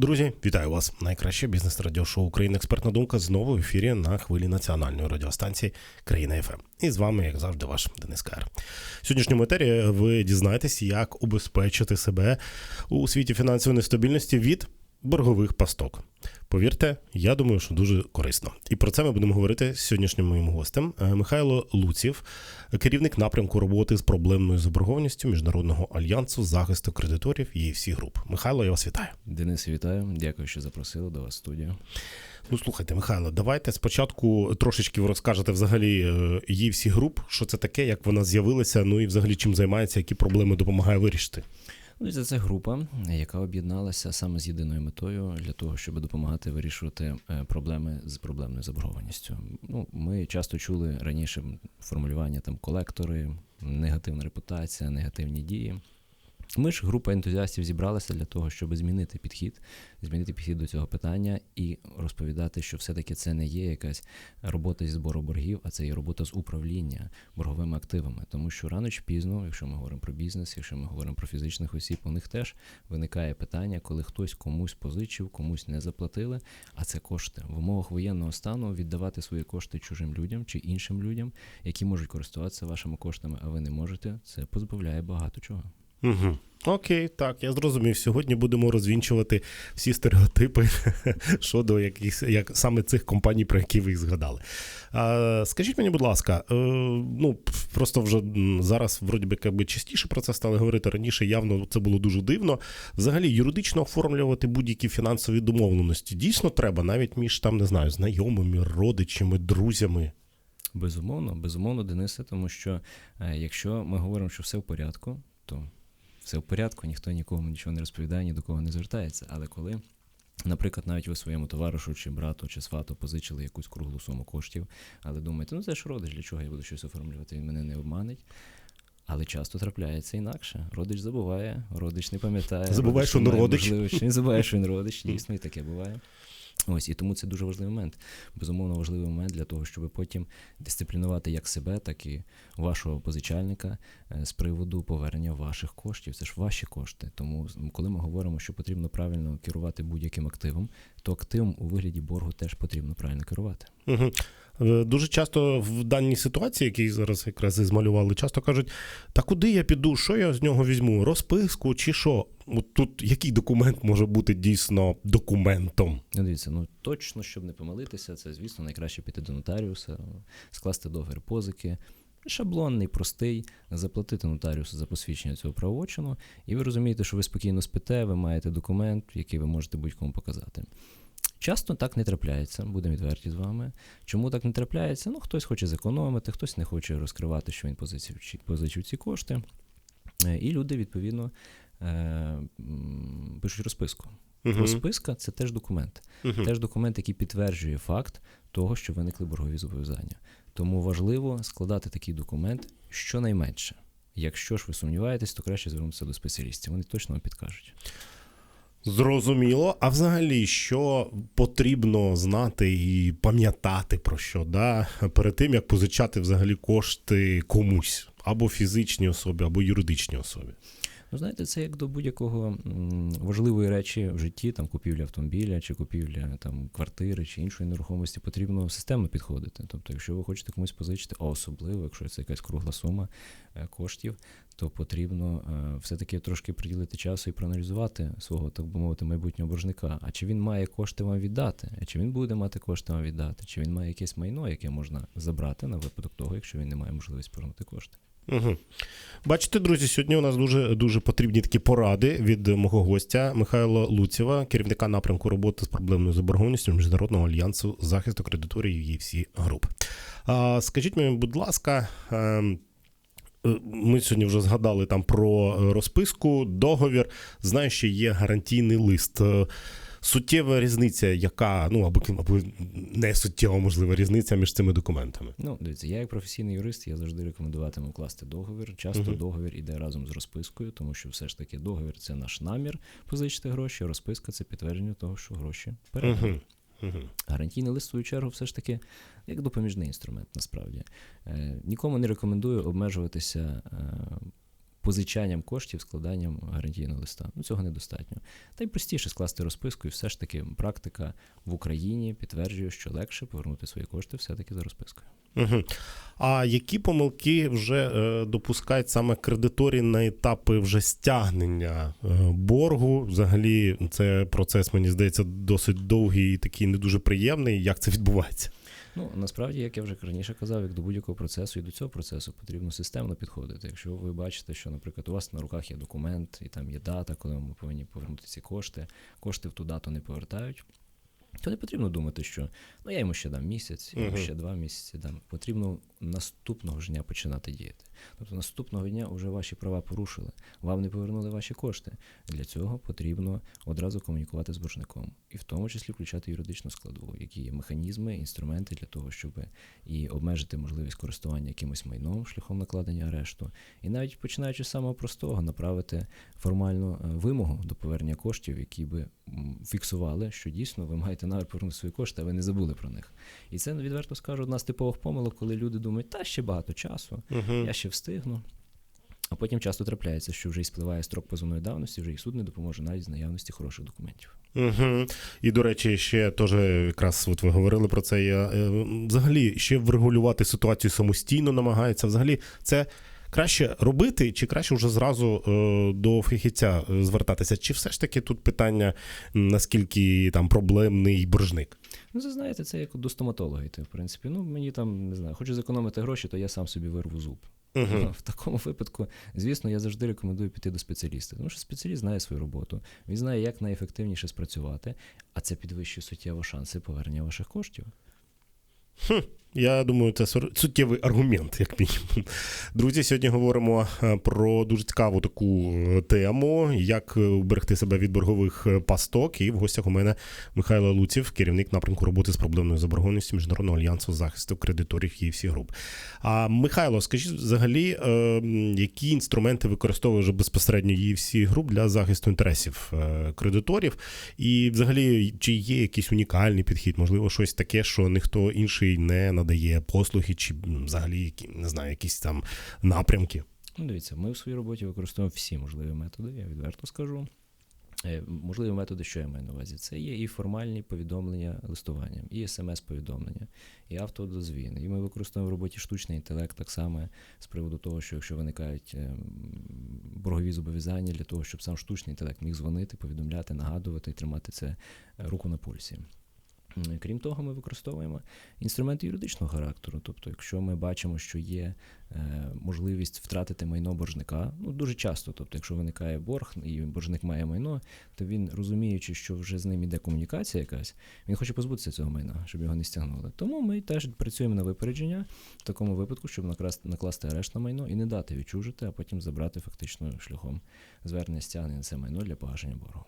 Друзі, вітаю вас! Найкраще бізнес радіошоу Україна Експертна думка знову в ефірі на хвилі національної радіостанції Країна ФМ. І з вами, як завжди, ваш Денис Кар. В сьогоднішньому етері ви дізнаєтесь, як убезпечити себе у світі фінансової нестабільності від боргових пасток. Повірте, я думаю, що дуже корисно. І про це ми будемо говорити з сьогоднішнім моїм гостем Е, Михайло Луців, керівник напрямку роботи з проблемною заборгованістю Міжнародного альянсу захисту кредиторів ЄФСі груп. Михайло, я вас вітаю. Денис, вітаю. Дякую, що запросили до вас в студію. Ну слухайте, Михайло, давайте спочатку трошечки ви розкажете взагалі е, ЄФСі груп, що це таке, як вона з'явилася, ну і взагалі чим займається, які проблеми допомагає вирішити. Ну, це, це група, яка об'єдналася саме з єдиною метою для того, щоб допомагати вирішувати е, проблеми з проблемною заборгованістю. Ну, ми часто чули раніше формулювання там колектори, негативна репутація, негативні дії. Ми ж група ентузіастів зібралася для того, щоб змінити підхід, змінити підхід до цього питання і розповідати, що все-таки це не є якась робота зі збору боргів, а це є робота з управління борговими активами. Тому що рано чи пізно, якщо ми говоримо про бізнес, якщо ми говоримо про фізичних осіб, у них теж виникає питання, коли хтось комусь позичив, комусь не заплатили. А це кошти в умовах воєнного стану віддавати свої кошти чужим людям чи іншим людям, які можуть користуватися вашими коштами, а ви не можете. Це позбавляє багато чого. Угу. Окей, так, я зрозумів. Сьогодні будемо розвінчувати всі стереотипи щодо яких, як саме цих компаній, про які ви їх згадали. А, Скажіть мені, будь ласка, е, ну просто вже зараз вроді би якби частіше про це стали говорити раніше. Явно це було дуже дивно. Взагалі, юридично оформлювати будь-які фінансові домовленості дійсно треба, навіть між там не знаю, знайомими, родичами, друзями. Безумовно, безумовно, Денисе, тому що е, якщо ми говоримо, що все в порядку, то все в порядку, ніхто нікому нічого не розповідає, ні до кого не звертається. Але коли, наприклад, навіть ви своєму товаришу, чи брату, чи свату позичили якусь круглу суму коштів, але думаєте, ну це ж родич, для чого я буду щось оформлювати, він мене не обманить. Але часто трапляється інакше. Родич забуває, родич не пам'ятає. Забуває, що він родич. Він забуває, що він родич, дійсно, і таке буває. Ось і тому це дуже важливий момент. Безумовно, важливий момент для того, щоб потім дисциплінувати як себе, так і вашого позичальника е, з приводу повернення ваших коштів. Це ж ваші кошти. Тому, коли ми говоримо, що потрібно правильно керувати будь-яким активом, то активом у вигляді боргу теж потрібно правильно керувати. Угу. Дуже часто в даній ситуації, які зараз якраз і змалювали, часто кажуть: та куди я піду, що я з нього візьму? Розписку чи що? От тут який документ може бути дійсно документом? Ну, дивіться, ну точно, щоб не помилитися, це, звісно, найкраще піти до нотаріуса, скласти договір позики. Шаблонний, простий, заплатити нотаріусу за посвідчення цього правочину, і ви розумієте, що ви спокійно спите, ви маєте документ, який ви можете будь-кому показати. Часто так не трапляється, будемо відверті з вами. Чому так не трапляється? Ну, хтось хоче зекономити, хтось не хоче розкривати, що він позичив, позичив ці кошти. І люди, відповідно, пишуть розписку. Uh-huh. Розписка це теж документ. Uh-huh. Теж документ, який підтверджує факт того, що виникли боргові зобов'язання. Тому важливо складати такий документ щонайменше. Якщо ж ви сумніваєтесь, то краще звернутися до спеціалістів. Вони точно вам підкажуть. Зрозуміло. А взагалі, що потрібно знати і пам'ятати про що, да? перед тим як позичати взагалі кошти комусь або фізичній особі, або юридичній особі. Ну, знаєте, це як до будь-якого важливої речі в житті, там купівля автомобіля, чи купівля там квартири, чи іншої нерухомості, потрібно системно підходити. Тобто, якщо ви хочете комусь позичити, а особливо, якщо це якась кругла сума коштів, то потрібно все-таки трошки приділити часу і проаналізувати свого, так би мовити, майбутнього боржника. А чи він має кошти вам віддати? А чи він буде мати кошти вам віддати? Чи він має якесь майно, яке можна забрати на випадок того, якщо він не має можливості повернути кошти? Угу. Бачите, друзі, сьогодні у нас дуже дуже потрібні такі поради від мого гостя Михайла Луцєва, керівника напрямку роботи з проблемною заборгованістю Міжнародного альянсу захисту кредиторів ЄФСі груп. Скажіть мені, будь ласка. Ми сьогодні вже згадали там про розписку, договір. Знаю, що є гарантійний лист суттєва різниця, яка ну або або не суттєва можлива різниця між цими документами. Ну, дивіться, я як професійний юрист, я завжди рекомендуватиму класти договір. Часто uh-huh. договір іде разом з розпискою, тому що все ж таки договір це наш намір позичити гроші. Розписка це підтвердження того, що гроші передані. Uh-huh. Uh-huh. Гарантійний лист в свою чергу, все ж таки, як допоміжний інструмент, насправді. Е, Нікому не рекомендую обмежуватися. Е, позичанням коштів, складанням гарантійного листа. Ну цього недостатньо. Та й простіше скласти розписку, і все ж таки практика в Україні підтверджує, що легше повернути свої кошти все-таки за розпискою. Угу. А які помилки вже е, допускають саме кредиторі на етапи вже стягнення е, боргу? Взагалі, це процес, мені здається, досить довгий і такий не дуже приємний. Як це відбувається? Ну насправді, як я вже раніше казав, як до будь-якого процесу і до цього процесу потрібно системно підходити. Якщо ви бачите, що, наприклад, у вас на руках є документ і там є дата, коли ми повинні повернути ці кошти, кошти в ту дату не повертають. То не потрібно думати, що ну я йому ще дам місяць, йому Мгм. ще два місяці дам. Потрібно наступного ж дня починати діяти. Тобто наступного дня вже ваші права порушили, вам не повернули ваші кошти. Для цього потрібно одразу комунікувати з боржником, і в тому числі включати юридичну складову, які є механізми, інструменти для того, щоб і обмежити можливість користування якимось майном шляхом накладення арешту, і навіть починаючи з самого простого, направити формальну е, вимогу до повернення коштів, які би фіксували, що дійсно ви маєте намір повернути свої кошти, а ви не забули про них. І це відверто скажу одна з типових помилок, коли люди думають, та ще багато часу, Угу. я ще встигну. А потім часто трапляється, що вже і спливає строк позовної давності, вже і суд не допоможе навіть з наявності хороших документів. Угу. І, до речі, ще теж якраз от ви говорили про це. Я, е, взагалі ще врегулювати ситуацію самостійно намагається. Взагалі, це краще робити, чи краще вже зразу е, до фахівця е, звертатися? Чи все ж таки тут питання, наскільки там проблемний боржник? Ну, це знаєте, це як до стоматолога йти, в принципі. Ну, мені там не знаю, хочу зекономити гроші, то я сам собі вирву зуб. Угу. В такому випадку, звісно, я завжди рекомендую піти до спеціаліста, тому що спеціаліст знає свою роботу, він знає, як найефективніше спрацювати, а це підвищує суттєво шанси повернення ваших коштів. Я думаю, це суттєвий аргумент, як мінімум. Друзі, сьогодні говоримо е, про дуже цікаву таку е, тему, як е, уберегти себе від боргових пасток. І в гостях у мене Михайло Луців, керівник напрямку роботи з проблемною заборгованістю Міжнародного альянсу захисту кредиторів ЄФСі груп. А Михайло, скажіть взагалі, які інструменти використовує вже безпосередньо ЄФСі груп для захисту інтересів кредиторів? І взагалі, чи є якийсь унікальний підхід, можливо, щось таке, що ніхто інший не надає послуги, чи взагалі не знаю, якісь там напрямки? Ну, дивіться, ми в своїй роботі використовуємо всі можливі методи, я відверто скажу. Е, Можливі методи, що я маю на увазі, це є і формальні повідомлення листуванням, і смс-повідомлення, і автодозвін. І ми використовуємо в роботі штучний інтелект так само з приводу того, що якщо виникають е, боргові зобов'язання для того, щоб сам штучний інтелект міг дзвонити, повідомляти, нагадувати і тримати це е, руку на пульсі. Крім того, ми використовуємо інструменти юридичного характеру. Тобто, якщо ми бачимо, що є е, можливість втратити майно боржника, ну дуже часто, тобто, якщо виникає борг і боржник має майно, то він, розуміючи, що вже з ним іде комунікація якась, він хоче позбутися цього майна, щоб його не стягнули. Тому ми теж працюємо на випередження в такому випадку, щоб накрасти, накласти арешт на майно і не дати відчужити, а потім забрати фактично шляхом звернення стягнення на це майно для погашення боргу.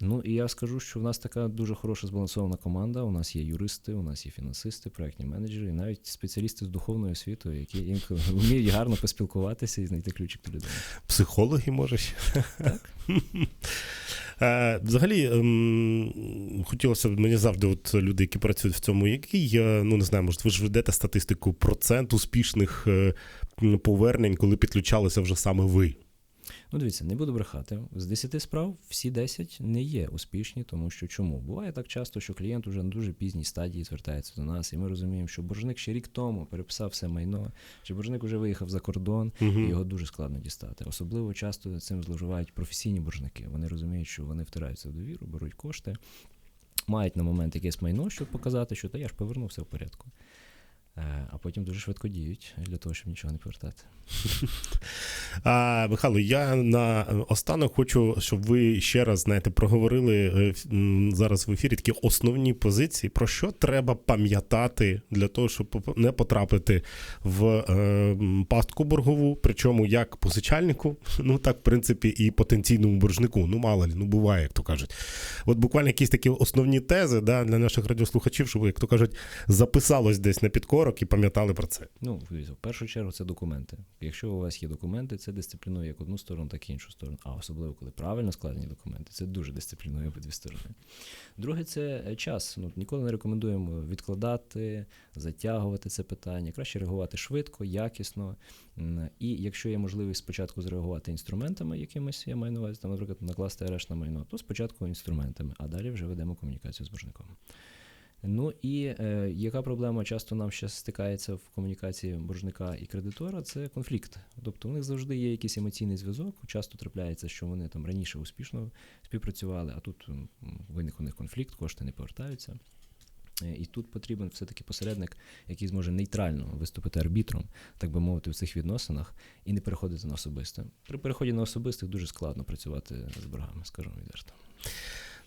Ну і я скажу, що в нас така дуже хороша збалансована команда. У нас є юристи, у нас є фінансисти, проектні менеджери, і навіть спеціалісти з духовною освітою, які інколи вміють гарно поспілкуватися і знайти ключик до людини. Психологи, може? ще? Так. Е, Взагалі, ем, хотілося б мені завжди, от люди, які працюють в цьому, який, ну не знаю, може, ви ж ведете статистику процент успішних е, повернень, коли підключалися вже саме ви. Ну, дивіться, не буду брехати. З 10 справ всі 10 не є успішні, тому що чому? Буває так часто, що клієнт уже на дуже пізній стадії звертається до нас, і ми розуміємо, що боржник ще рік тому переписав все майно, чи боржник вже виїхав за кордон, і його дуже складно дістати. Особливо часто цим зловживають професійні боржники. Вони розуміють, що вони втираються в довіру, беруть кошти, мають на момент якесь майно, щоб показати, що та я ж повернув все в порядку. Е, А потім дуже швидко діють для того, щоб нічого не повертати. А, Михайло, я на останок хочу, щоб ви ще раз знаєте, проговорили е, зараз в ефірі такі основні позиції, про що треба пам'ятати для того, щоб не потрапити в е, пастку боргову, причому як позичальнику, ну так, в принципі, і потенційному боржнику. Ну, мало лі, ну буває, як то кажуть. От буквально якісь такі основні тези да, для наших радіослухачів, щоб, як то кажуть, записалось десь на підкорок і пам'ятали про це. Ну, в першу чергу це документи. Якщо у вас є документи, це дисциплінує як одну сторону, так і іншу сторону. А особливо, коли правильно складені документи, це дуже дисциплінує обидві сторони. Друге, це е, час. Ну, ніколи не рекомендуємо відкладати, затягувати це питання. Краще реагувати швидко, якісно. І якщо є можливість спочатку зреагувати інструментами якимись, я маю на увазі, там, наприклад, накласти арешт на майно, то спочатку інструментами, а далі вже ведемо комунікацію з боржником. Ну і е, яка проблема часто нам ще стикається в комунікації боржника і кредитора? Це конфлікт. Тобто у них завжди є якийсь емоційний зв'язок. Часто трапляється, що вони там раніше успішно співпрацювали, а тут виник у них конфлікт, кошти не повертаються. Е, І тут потрібен все-таки посередник, який зможе нейтрально виступити арбітром, так би мовити, в цих відносинах, і не переходити на особисте. При переході на особистих дуже складно працювати з боргами, скажімо відверто.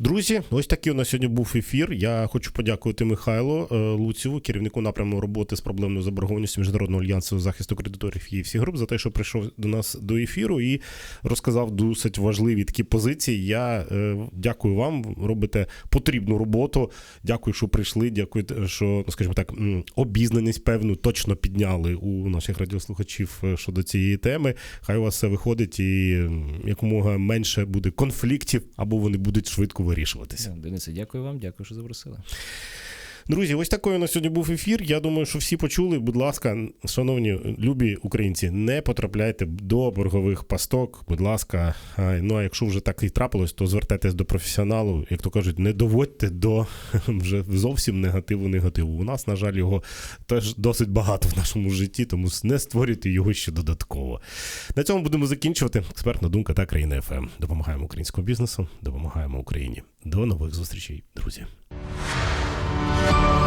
Друзі, ось такий у нас сьогодні був ефір. Я хочу подякувати Михайлу е, Луціву, керівнику напряму роботи з проблемною заборгованістю Міжнародного альянсу захисту кредиторів і всіх груп, за те, що прийшов до нас до ефіру і розказав досить важливі такі позиції. Я е, дякую вам, робите потрібну роботу. Дякую, що прийшли. Дякую, що, ну, скажімо так, обізнаність певну точно підняли у наших радіослухачів е, щодо цієї теми. Хай у вас все виходить і якомога менше буде конфліктів, або вони будуть швидко вирішуватися. Денисе, дякую вам, дякую, що запросили. Друзі, ось такий у нас сьогодні був ефір. Я думаю, що всі почули. Будь ласка, шановні любі українці, не потрапляйте до боргових пасток. Будь ласка, ну а якщо вже так і трапилось, то звертайтесь до професіоналу. Як то кажуть, не доводьте до вже зовсім негативу негативу. У нас, на жаль, його теж досить багато в нашому житті, тому не створюйте його ще додатково. На цьому будемо закінчувати. Експертна думка та країна ФМ. Допомагаємо українському бізнесу, допомагаємо Україні. До нових зустрічей, друзі. Thank you.